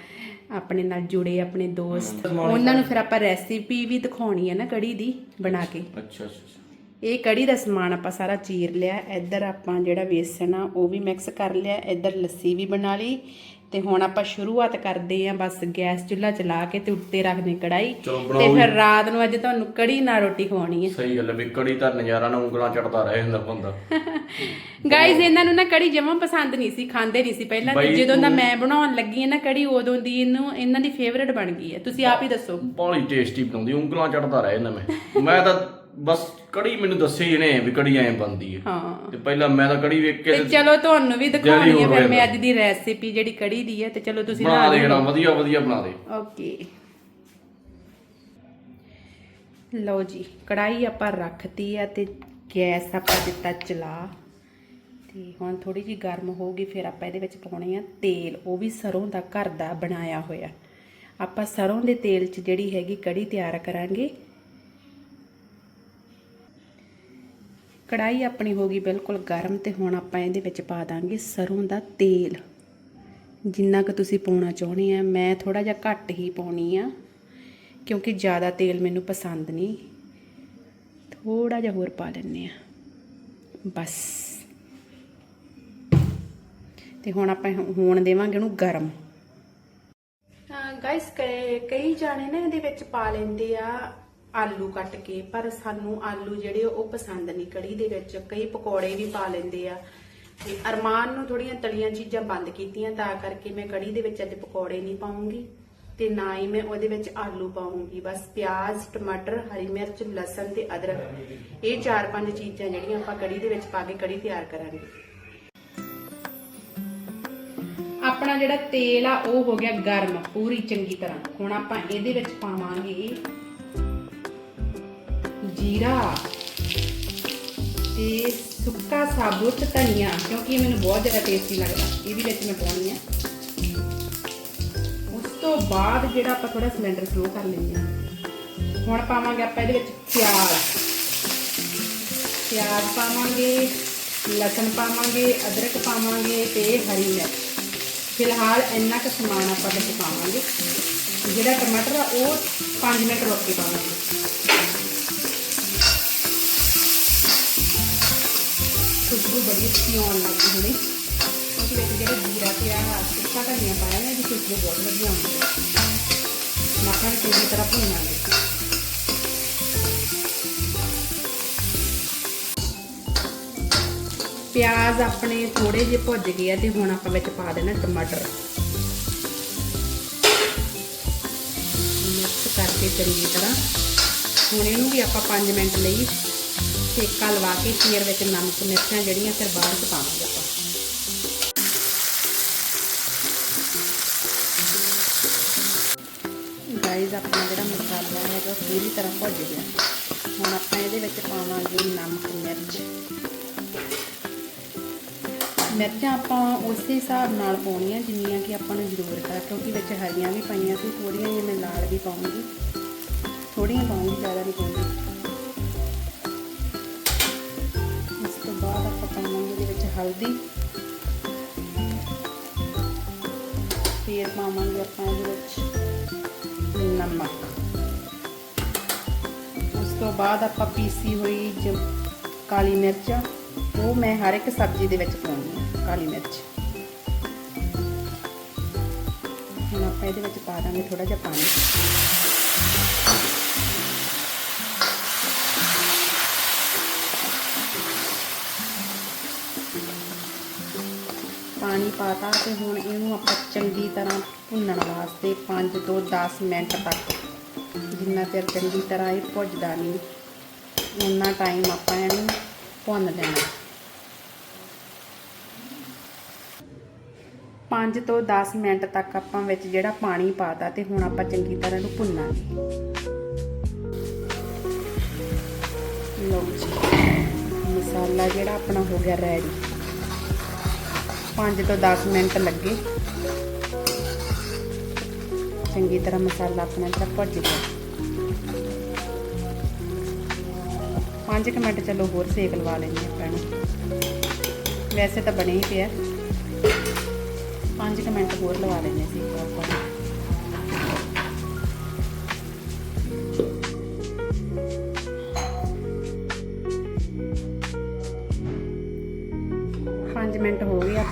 ਆਪਣੇ ਨਾਲ ਜੁੜੇ ਆਪਣੇ ਦੋਸਤ ਉਹਨਾਂ ਨੂੰ ਫਿਰ ਆਪਾਂ ਰੈਸਿਪੀ ਵੀ ਦਿਖਾਉਣੀ ਹੈ ਨਾ ਕੜੀ ਦੀ ਬਣਾ ਕੇ। ਅੱਛਾ ਅੱਛਾ ਅੱਛਾ। ਇਹ ਕੜੀ ਦਾ ਸਮਾਨ ਆਪਾਂ ਸਾਰਾ ਚੀਰ ਲਿਆ। ਇੱਧਰ ਆਪਾਂ ਜਿਹੜਾ ਵੇਸਣ ਆ ਉਹ ਵੀ ਮਿਕਸ ਕਰ ਲਿਆ। ਇੱਧਰ ਲੱਸੀ ਵੀ ਬਣਾ ਲਈ। ਤੇ ਹੁਣ ਆਪਾਂ ਸ਼ੁਰੂਆਤ ਕਰਦੇ ਆਂ ਬਸ ਗੈਸ ਚੁੱਲ੍ਹਾ ਚਲਾ ਕੇ ਤੇ ਉੱਤੇ ਰੱਖਦੇ ਕੜਾਈ ਚਲੋ ਤੇ ਬਣਾਓ ਫਿਰ ਰਾਤ ਨੂੰ ਅੱਜ ਤੁਹਾਨੂੰ ਕੜੀ ਨਾਲ ਰੋਟੀ ਖਵਾਉਣੀ ਹੈ। ਸਹੀ ਗੱਲ ਹੈ ਵੀ ਕੜੀ ਤਾਂ ਨਜ਼ਾਰਾ ਨਾ ਉਂਗਲਾਂ ਚੜਦਾ ਰਹੇ ਹੁੰਦਾ ਬੰਦਾ। ਗਾਇਜ਼ ਇਹਨਾਂ ਨੂੰ ਨਾ ਕੜੀ ਜਮਾਂ ਪਸੰਦ ਨਹੀਂ ਸੀ ਖਾਂਦੇ ਨਹੀਂ ਸੀ ਪਹਿਲਾਂ ਤੇ ਬਈ ਜਦੋਂ ਦਾ ਮੈਂ ਬਣਾਉਣ ਲੱਗੀ ਹਾਂ ਨਾ ਕੜੀ ਉਦੋਂ ਦੀ ਇਹਨੂੰ ਇਹਨਾਂ ਦੀ ਫੇਵਰੇਟ ਬਣ ਗਈ ਹੈ। ਤੁਸੀਂ ਆਪ ਹੀ ਦੱਸੋ। ਬਾਲੀ ਟੇਸਟੀ ਬਣਾਉਂਦੀ ਉਂਗਲਾਂ ਚੜਦਾ ਰਹੇ ਨਾ ਮੈਂ। ਮੈਂ ਤਾਂ ਬਸ ਕੜੀ ਮੈਨੂੰ ਦੱਸੇ ਇਹਨੇ ਵੀ ਕੜੀ ਐਂ ਬਣਦੀ ਹੈ। ਹਾਂ। ਤੇ ਪਹਿਲਾਂ ਮੈਂ ਤਾਂ ਕੜੀ ਵੇਖ ਕੇ ਤੇ ਚਲੋ ਤੁਹਾਨੂੰ ਵੀ ਦਿਖਾਉਣੀ ਹੈ ਹੋ ਫਿਰ ਮੈਂ। ਅੱਜ ਦੀ ਰੈਸਿਪੀ ਜਿਹੜੀ ਕੜੀ ਦੀ ਹੈ ਤੇ ਚਲੋ ਤੁਸੀਂ ਬਣਾ ਦੇ। ਜਰਾ ਵਧੀਆ ਵਧੀਆ ਬਣਾ ਦੇ। ਓਕੇ। ਲਓ ਜੀ ਕੜਾਈ ਆਪਾਂ ਰੱਖਤੀ ਆ ਤੇ ਗੈਸ ਆਪਾਂ ਦਿੱਤਾ ਚਲਾ। ਤੇ ਹੁਣ ਥੋੜੀ ਜੀ ਗਰਮ ਹੋਊਗੀ ਫਿਰ ਆਪਾਂ ਇਹਦੇ ਵਿੱਚ ਪਾਉਣੇ ਆ ਤੇਲ। ਉਹ ਵੀ ਸਰੋਂ ਦਾ ਘਰ ਦਾ ਬਣਾਇਆ ਹੋਇਆ। ਆਪਾਂ ਸਰੋਂ ਦੇ ਤੇਲ 'ਚ ਜਿਹੜੀ ਹੈਗੀ ਕੜੀ ਤਿਆਰ ਕਰਾਂਗੇ। ਕੜਾਈ ਆਪਣੀ ਹੋ ਗਈ ਬਿਲਕੁਲ ਗਰਮ ਤੇ ਹੁਣ ਆਪਾਂ ਇਹਦੇ ਵਿੱਚ ਪਾ ਦਾਂਗੇ ਸਰੋਂ ਦਾ ਤੇਲ। ਜਿੰਨਾ ਕੁ ਤੁਸੀਂ ਪਾਉਣਾ ਚਾਹੁੰਦੇ ਆ, ਮੈਂ ਥੋੜਾ ਜਿਹਾ ਘੱਟ ਹੀ ਪਾਉਣੀ ਆ, ਕਿਉਂਕਿ ਜ਼ਿਆਦਾ ਤੇਲ ਮੈਨੂੰ ਪਸੰਦ ਨਹੀਂ। ਥੋੜਾ ਜਿਹਾ ਹੋਰ ਪਾ ਲੈਂਦੇ ਆ। ਬਸ। ਤੇ ਹੁਣ ਆਪਾਂ ਹੋਣ ਦੇਵਾਂਗੇ ਉਹਨੂੰ ਗਰਮ। ਗਾਇਸ ਕਈ ਜਾਣੇ ਨਾ ਇਹਦੇ ਵਿੱਚ ਪਾ ਲੈਂਦੇ ਆ। ਆਲੂ ਕੱਟ ਕੇ, ਪਰ ਸਾਨੂੰ ਆਲੂ ਜਿਹੜੇ ਉਹ ਪਸੰਦ ਨਹੀਂ। ਕੜੀ ਦੇ ਵਿੱਚ ਕਈ ਪਕੌੜੇ ਵੀ ਪਾ ਲੈਂਦੇ ਆ। ਤੇ ਅਰਮਾਨ ਨੂੰ ਥੋੜੀਆਂ ਤਲੀਆਂ ਚੀਜ਼ਾਂ ਬੰਦ ਕੀਤੀਆਂ, ਤਾਂ ਕਰਕੇ ਮੈਂ ਕੜੀ ਦੇ ਵਿੱਚ ਅੱਜ ਪਕੌੜੇ ਨਹੀਂ ਪਾਉਂਗੀ ਤੇ ਨਾ ਹੀ ਮੈਂ ਉਹਦੇ ਵਿੱਚ ਆਲੂ ਪਾਉਂਗੀ। ਬਸ ਪਿਆਜ਼, ਟਮਾਟਰ, ਹਰੀ ਮਿਰਚ, ਲਸਣ ਤੇ ਅਦਰਕ। ਇਹ ਚਾਰ ਪੰਜ ਚੀਜ਼ਾਂ ਜਿਹੜੀਆਂ ਆਪਾਂ ਕੜੀ ਦੇ ਵਿੱਚ ਪਾ ਕੇ ਕੜੀ ਤਿਆਰ ਕਰਾਂਗੇ। ਆਪਣਾ ਜਿਹੜਾ ਤੇਲ ਆ, ਉਹ ਹੋ ਗਿਆ ਗਰਮ, ਪੂਰੀ ਚੰਗੀ ਤਰ੍ਹਾਂ। ਹੁਣ ਆਪਾਂ ਇਹਦੇ ਵਿੱਚ ਪਾਵਾਂਗੇ ਜੀਰਾ ਤੇ ਸੁੱਕਾ ਸਾਬੁਤ ਧਨੀਆ, ਕਿਉਂਕਿ ਇਹ ਮੈਨੂੰ ਬਹੁਤ ਜ਼ਿਆਦਾ ਟੇਸਟੀ ਲੱਗਦਾ, ਇਹ ਵੀ ਵਿੱਚ ਮੈਂ ਪਾਉਣੀ ਆ। ਉਸ ਤੋਂ ਬਾਅਦ ਜਿਹੜਾ ਆਪਾਂ ਥੋੜਾ ਸਿਲੰਡਰ ਸਲੋ ਕਰ ਲੈਂਦੇ ਹਾਂ। ਹੁਣ ਪਾਵਾਂਗੇ ਆਪਾਂ ਇਹਦੇ ਵਿੱਚ ਪਿਆਜ਼। ਪਿਆਜ਼ ਪਾਵਾਂਗੇ, ਲਸਣ ਪਾਵਾਂਗੇ, ਅਦਰਕ ਪਾਵਾਂਗੇ ਤੇ ਹਰੀ ਮਿਰਚ। ਫਿਲਹਾਲ ਇੰਨਾ ਕੁ ਸਮਾਨ ਆਪਾਂ ਵਿੱਚ ਪਾਵਾਂਗੇ। ਜਿਹੜਾ ਟਮਾਟਰ ਆ, ਉਹ 5 ਮਿੰਟ ਰੁੱਕ ਕੇ ਪਾਵਾਂਗੇ। ਖੁਸ਼ਬੂ ਬੜੀ ਅੱਛੀ ਆਉਣ ਲੱਗੀ ਹੁਣੇ। ਕਿਉਂਕਿ ਵਿੱਚ ਜਿਹੜੇ ਜੀਰਾ ਤੇ ਆ ਸੁੱਕਾ ਧਨੀਆ ਪਾਇਆ ਨਾ, ਇਹਦੀ ਖੁਸ਼ਬੂ ਬਹੁਤ ਵਧੀਆ ਆਉਂਦੀ। ਹੈ ਮੱਖਣ ਨੂੰ ਚੰਗੀ ਤਰ੍ਹਾਂ ਭੁੰਨਾਂਗੇ ਪਿਆਜ਼ ਆਪਣੇ ਥੋੜੇ ਜਿਹੇ ਭੁੱਜ ਗਏ ਆ ਤੇ ਹੁਣ ਆਪਾਂ ਵਿੱਚ ਪਾ ਦੇਣਾ ਟਮਾਟਰ। ਮਿਕਸ ਕਰਕੇ ਚੰਗੀ ਤਰ੍ਹਾਂ। ਹੁਣ ਇਹਨੂੰ ਵੀ ਆਪਾਂ 5 ਮਿੰਟ ਲਈ ਸੇਕਾ ਲਵਾ ਕੇ ਫੇਰ ਵਿੱਚ ਨਮਕ, ਮਿਰਚਾਂ ਜਿਹੜੀਆਂ ਫਿਰ ਬਾਅਦ ਚ ਪਾਵਾਂਗੇ ਆਪਾਂ। ਗਾਈਜ਼ ਆਪਣਾ ਜਿਹੜਾ ਮਸਾਲਾ ਹੈਗਾ ਉਹ ਪੂਰੀ ਤਰ੍ਹਾਂ ਭੁੱਜ ਗਿਆ। ਹੁਣ ਆਪਾਂ ਇਹਦੇ ਵਿੱਚ ਪਾਵਾਂਗੇ ਨਮਕ, ਮਿਰਚ। ਮਿਰਚਾਂ ਆਪਾਂ ਉਸੇ ਹਿਸਾਬ ਨਾਲ ਪਾਉਣੀਆਂ, ਜਿੰਨੀਆਂ ਕਿ ਆਪਾਂ ਨੂੰ ਜ਼ਰੂਰਤ ਹੈ ਕਿਉਂਕਿ ਵਿੱਚ ਹਰੀਆਂ ਵੀ ਪਾਈਆਂ ਸੀ ਥੋੜੀਆਂ ਜਿਹੀਆਂ ਮੈਂ ਲਾਲ ਵੀ ਪਾਉਂਗੀ। ਥੋੜੀਆਂ ਪਾਉਂਗੀ, ਜ਼ਿਆਦਾ ਨਹੀਂ ਪਾਉਂਗੀ। ਹਲਦੀ। ਫਿਰ ਪਾਵਾਂਗੇ ਆਪਾਂ ਇਹਦੇ ਵਿੱਚ ਨਮਕ। ਉਸ ਤੋਂ ਬਾਅਦ ਆਪਾਂ ਪੀਸੀ ਹੋਈ ਕਾਲੀ ਮਿਰਚ, ਉਹ ਮੈਂ ਹਰ ਇੱਕ ਸਬਜ਼ੀ ਦੇ ਵਿੱਚ ਪਾਉਂਦੀ ਹਾਂ, ਕਾਲੀ ਮਿਰਚ। ਹੁਣ ਆਪਾਂ ਇਹਦੇ ਵਿੱਚ ਪਾ ਦਾਂਗੇ ਥੋੜਾ ਜਿਹਾ ਪਾਣੀ। ਪਾਣੀ ਪਾਤਾ ਤੇ ਹੁਣ ਇਹਨੂੰ ਆਪਾਂ ਚੰਗੀ ਤਰ੍ਹਾਂ ਭੁੰਨਣ ਵਾਸਤੇ 5 ਤੋਂ 10 ਮਿੰਟ ਤੱਕ। ਜਿੰਨਾ ਚਿਰ ਚੰਗੀ ਤਰ੍ਹਾਂ ਇਹ ਭੁੱਜਦਾ ਨਹੀਂ, ਉਨਾ ਟਾਈਮ ਆਪਾਂ ਇਹਨੂੰ ਭੁੰਨ ਲੈਣਾ 5 ਤੋਂ 10 ਮਿੰਟ ਤੱਕ ਆਪਾਂ ਵਿੱਚ ਜਿਹੜਾ ਪਾਣੀ ਪਾਤਾ ਤੇ ਹੁਣ ਆਪਾਂ ਚੰਗੀ ਤਰ੍ਹਾਂ ਇਹਨੂੰ ਭੁੰਨਾਂਗੇ। ਲਓ ਜੀ, ਮਸਾਲਾ ਜਿਹੜਾ ਆਪਣਾ ਹੋ ਗਿਆ ਰੈਡੀ 5 ਤੋਂ 10 ਮਿੰਟ ਲੱਗੇ। ਚੰਗੀ ਤਰ੍ਹਾਂ ਮਸਾਲਾ ਆਪਣਾ ਜਿਹੜਾ ਭੁੱਜ ਗਿਆ। 5 ਮਿੰਟ ਚਲੋ ਹੋਰ ਸੇਕ ਲਵਾ ਲੈਂਦੇ ਆਪਾਂ ਨੂੰ ਵੈਸੇ ਤਾਂ ਬਣੇ ਹੀ ਪਿਆ। 5 ਮਿੰਟ ਹੋਰ ਲਵਾ ਲੈਂਦੇ ਸੀ।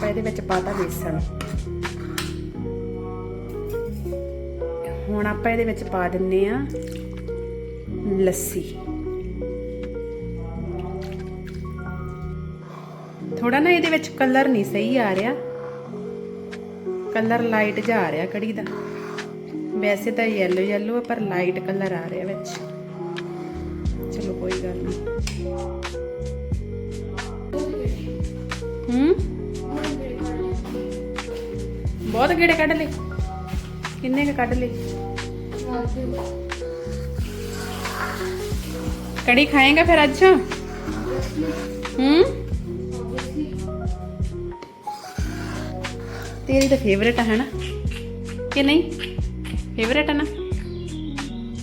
ਆਪਾਂ ਇਹਦੇ ਵਿੱਚ ਪਾਤਾ ਬੇਸਣ। ਹੁਣ ਆਪਾਂ ਇਹਦੇ ਵਿੱਚ ਪਾ ਦਿੰਨੇ ਆ ਲੱਸੀ। ਥੋੜਾ ਨਾ ਇਹਦੇ ਵਿੱਚ ਕਲਰ ਨਹੀਂ ਸਹੀ ਆ ਰਿਹਾ। ਕਲਰ ਲਾਈਟ ਜਾ ਰਿਹਾ ਕੜੀ ਦਾ। ਵੈਸੇ ਤਾਂ ਯੈਲੋ ਯੈਲੋ ਹੈ ਪਰ ਲਾਈਟ ਕਲਰ ਆ ਰਿਹਾ ਵਿੱਚ। ਗੇੜੇ ਕੱਢ ਲਏ? ਕਿੰਨੇ ਕ ਕੱਢ ਲਏ? ਕੜੀ ਖਾਏਗਾ ਫਿਰ ਅੱਜ? ਹੂੰ? ਤੇਰੀ ਤਾਂ ਫੇਵਰੇਟ ਹੈ ਨਾ ਕਿ ਨਹੀਂ? ਫੇਵਰੇਟ ਹੈ ਨਾ?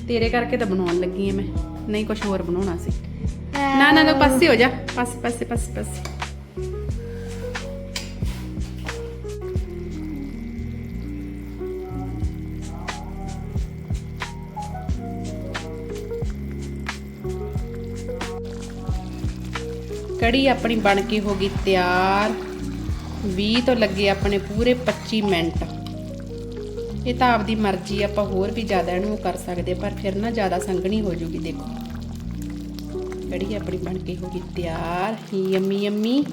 ਤੇਰੇ ਕਰਕੇ ਤਾਂ ਬਣਾਉਣ ਲੱਗੀ ਐ ਮੈਂ। ਨਹੀਂ ਕੁਝ ਹੋਰ ਬਣਾਉਣਾ ਸੀ। ਨਾ ਨਾ ਨਾ, ਪਾਸੇ ਹੋ ਜਾ। ਪਾਸੇ ਪਾਸੇ ਪਾਸੇ ਪਾਸੇ। ਕੜੀ ਆਪਣੀ ਬਣ ਕੇ ਹੋ ਗਈ ਤਿਆਰ। 20 ਤੋਂ ਲੱਗੇ ਆਪਣੇ ਪੂਰੇ 25 ਮਿੰਟ। ਇਹ ਤਾਂ ਆਪਦੀ ਮਰਜ਼ੀ, ਆਪਾਂ ਹੋਰ ਵੀ ਜ਼ਿਆਦਾ ਇਹਨੂੰ ਕਰ ਸਕਦੇ, ਪਰ ਫਿਰ ਨਾ ਜ਼ਿਆਦਾ ਸੰਘਣੀ ਹੋ ਜੂਗੀ, ਦੇਖੋ। ਕੜੀ ਆਪਣੀ ਬਣ ਕੇ ਹੋ ਗਈ ਤਿਆਰ ਯੰਮੀ ਯੰਮੀ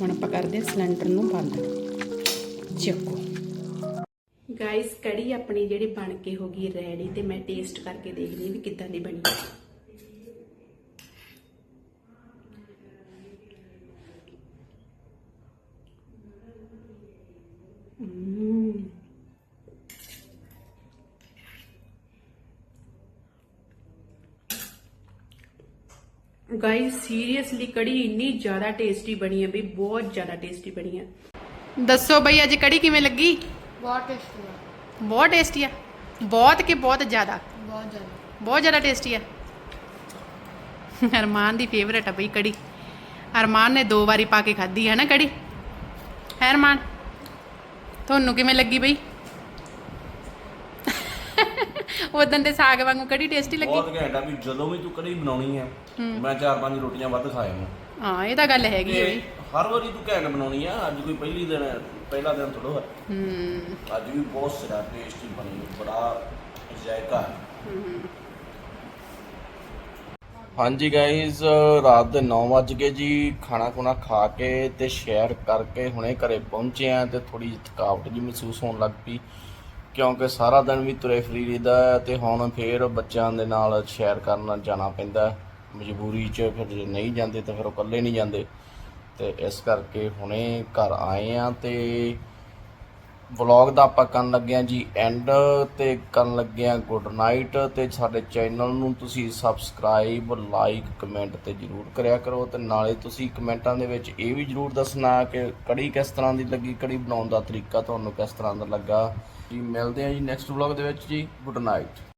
ਹੁਣ ਆਪਾਂ ਕਰਦੇ ਸਿਲੰਡਰ ਨੂੰ ਬੰਦ। ਚੱਕੋ। ਗਾਇਸ ਕੜੀ ਆਪਣੀ ਜਿਹੜੀ ਬਣ ਕੇ ਹੋ ਗਈ ਰੈਡੀ ਤੇ ਮੈਂ ਟੇਸਟ ਕਰਕੇ ਦੇਖਦੀ ਹਾਂ ਵੀ ਕਿੱਦਾਂ ਦੀ ਬਣੀ ਗਾਇਸ ਸੀਰੀਅਸਲੀ ਕੜੀ ਇੰਨੀ ਜ਼ਿਆਦਾ ਟੇਸਟੀ ਬਣੀ ਹੈ ਬਈ ਬਹੁਤ ਜ਼ਿਆਦਾ ਟੇਸਟੀ ਬਣੀ ਹੈ। ਦੱਸੋ ਬਈ, ਅੱਜ ਕੜੀ ਕਿਵੇਂ ਲੱਗੀ? ਬਹੁਤ ਟੇਸਟੀ ਹੈ। ਬਹੁਤ ਟੇਸਟੀ ਆ ਬਹੁਤ ਕਿ ਬਹੁਤ ਜ਼ਿਆਦਾ? ਬਹੁਤ ਜ਼ਿਆਦਾ। ਬਹੁਤ ਜ਼ਿਆਦਾ ਟੇਸਟੀ ਆ ਅਰਮਾਨ ਦੀ ਫੇਵਰੇਟ ਆ ਬਈ ਕੜੀ। ਅਰਮਾਨ ਨੇ ਦੋ ਵਾਰੀ ਪਾ ਕੇ ਖਾਧੀ ਹੈ ਨਾ ਕੜੀ? ਹੈ ਅਰਮਾਨ ਤੁਹਾਨੂੰ ਕਿਵੇਂ ਲੱਗੀ ਬਈ? ਉਦੋਂ ਦੇ ਸਾਗ ਵਾਂਗੂ ਕੜੀ ਟੇਸਟੀ ਲੱਗੀ? ਬਹੁਤ ਘੈਂਟ ਆ ਵੀ ਜਦੋਂ ਵੀ ਤੂੰ ਕੜੀ ਬਣਾਉਣੀ ਆ ਮੈਂ ਚਾਰ ਪੰਜ ਰੋਟੀਆਂ ਵੱਧ ਖਾਇਆ ਨੂੰ ਹਾਂ ਇਹ ਤਾਂ ਗੱਲ ਹੈਗੀ ਹੈ ਬਈ। ਹਰ ਵਾਰੀ ਤੂੰ ਘੈਂਟ ਬਣਾਉਣੀ ਆ ਅੱਜ ਕੋਈ ਪਹਿਲੀ ਦਿਨ ਹੈ, ਪਹਿਲਾ ਦਿਨ ਥੋੜਾ ਹੈ ਹੂੰ। ਅੱਜ ਵੀ ਬਹੁਤ ਸਿਰਾ ਟੇਸਟੀ ਬਣੀ ਬੜਾ ਜ਼ਾਇਕਾ ਹੈ। ਹਾਂਜੀ ਗਾਇਜ਼ ਰਾਤ ਦੇ 9 ਵੱਜ ਗਏ ਜੀ ਖਾਣਾ ਖੁਣਾ ਖਾ ਕੇ ਤੇ ਸ਼ੇਅਰ ਕਰਕੇ ਹੁਣੇ ਘਰੇ ਪਹੁੰਚੇ ਆ ਤੇ ਥੋੜੀ ਜਿਹੀ ਥਕਾਵਟ ਜੀ ਮਹਿਸੂਸ ਹੋਣ ਲੱਗ ਪਈ। ਕਿਉਂਕਿ ਸਾਰਾ ਦਿਨ ਵੀ ਤੁਰੇ ਫਰੀ ਰਹੀਦਾ ਹੈ ਤੇ ਹੁਣ ਫੇਰ ਬੱਚਿਆਂ ਦੇ ਨਾਲ ਸ਼ੇਅਰ ਕਰਨ ਜਾਣਾ ਪੈਂਦਾ ਹੈ। ਮਜਬੂਰੀ 'ਚ ਫਿਰ ਜੇ ਨਹੀਂ ਜਾਂਦੇ ਤਾਂ ਫਿਰ ਉਹ ਇਕੱਲੇ ਨਹੀਂ ਜਾਂਦੇ। ਤੇ ਇਸ ਕਰਕੇ ਹੁਣੇ ਘਰ ਆਏ ਆ ਤੇ ਵਲੌਗ ਦਾ ਆਪਾਂ ਕਰਨ ਲੱਗੇ ਆ ਜੀ ਐਂਡ ਤੇ ਕਰਨ ਲੱਗੇ ਆ ਗੁੱਡ ਨਾਈਟ ਤੇ ਸਾਡੇ ਚੈਨਲ ਨੂੰ ਤੁਸੀਂ ਸਬਸਕ੍ਰਾਈਬ ਲਾਈਕ ਕਮੈਂਟ ਤੇ ਜਰੂਰ ਕਰਿਆ ਕਰੋ ਤੇ ਨਾਲੇ ਤੁਸੀਂ ਕਮੈਂਟਾਂ ਦੇ ਵਿੱਚ ਇਹ ਵੀ ਜਰੂਰ ਦੱਸਣਾ ਕਿ ਕੜੀ ਕਿਸ ਤਰ੍ਹਾਂ ਦੀ ਲੱਗੀ, ਕੜੀ ਬਣਾਉਣ ਦਾ ਤਰੀਕਾ ਤੁਹਾਨੂੰ ਕਿਸ ਤਰ੍ਹਾਂ ਦਾ ਲੱਗਾ। ਜੀ ਮਿਲਦੇ ਆ ਜੀ ਨੈਕਸਟ ਵਲੌਗ ਦੇ ਵਿੱਚ ਜੀ ਗੁੱਡ ਨਾਈਟ